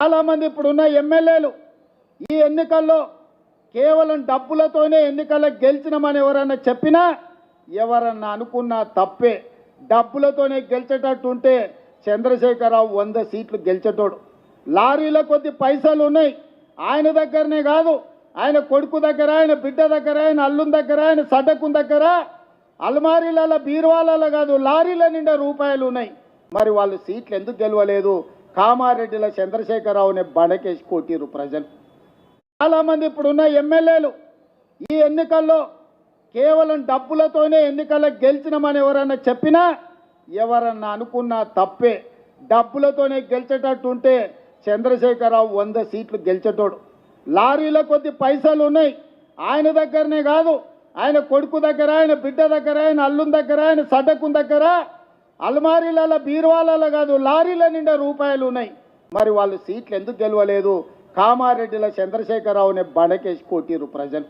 చాలామంది ఇప్పుడున్న ఎమ్మెల్యేలు ఈ ఎన్నికల్లో కేవలం డబ్బులతోనే ఎన్నికల్లో గెలిచినామని ఎవరన్నా చెప్పినా ఎవరన్నా అనుకున్నా తప్పే. డబ్బులతోనే గెలిచేటట్టు ఉంటే చంద్రశేఖరరావు వంద సీట్లు గెలిచేటోడు. లారీల కొద్ది పైసలు ఉన్నాయి. ఆయన దగ్గరనే కాదు. ఆయన కొడుకు దగ్గర ఆయన బిడ్డ దగ్గర ఆయన అల్లుని దగ్గర ఆయన సడ్డకుని దగ్గర అల్మారీలలో బీరువాలలో కాదు లారీల నిండా రూపాయలు ఉన్నాయి. మరి వాళ్ళు సీట్లు ఎందుకు గెలవలేదు? కామారెడ్డిలో చంద్రశేఖరరావుని బడకేసి కొట్టిరు ప్రజలు. చాలామంది ఇప్పుడున్న ఎమ్మెల్యేలు ఈ ఎన్నికల్లో కేవలం డబ్బులతోనే ఎన్నికల్లో గెలిచినామని ఎవరన్నా చెప్పినా ఎవరన్నా అనుకున్నా తప్పే. డబ్బులతోనే గెలిచేటట్టు ఉంటే చంద్రశేఖరరావు వంద సీట్లు గెలిచేటోడు. లారీల కొద్ది పైసలు ఉన్నాయి. ఆయన దగ్గరనే కాదు ఆయన కొడుకు దగ్గర ఆయన బిడ్డ దగ్గర ఆయన అల్లుని దగ్గర ఆయన సడ్డకు దగ్గర అల్మారీలలో బీరువాలలో కాదు లారీల నిండా రూపాయలు ఉన్నాయి. మరి వాళ్ళు సీట్లు ఎందుకు గెలవలేదు? కామారెడ్డిలో చంద్రశేఖరరావునే బడకేసి కొట్టిరు ప్రజలు.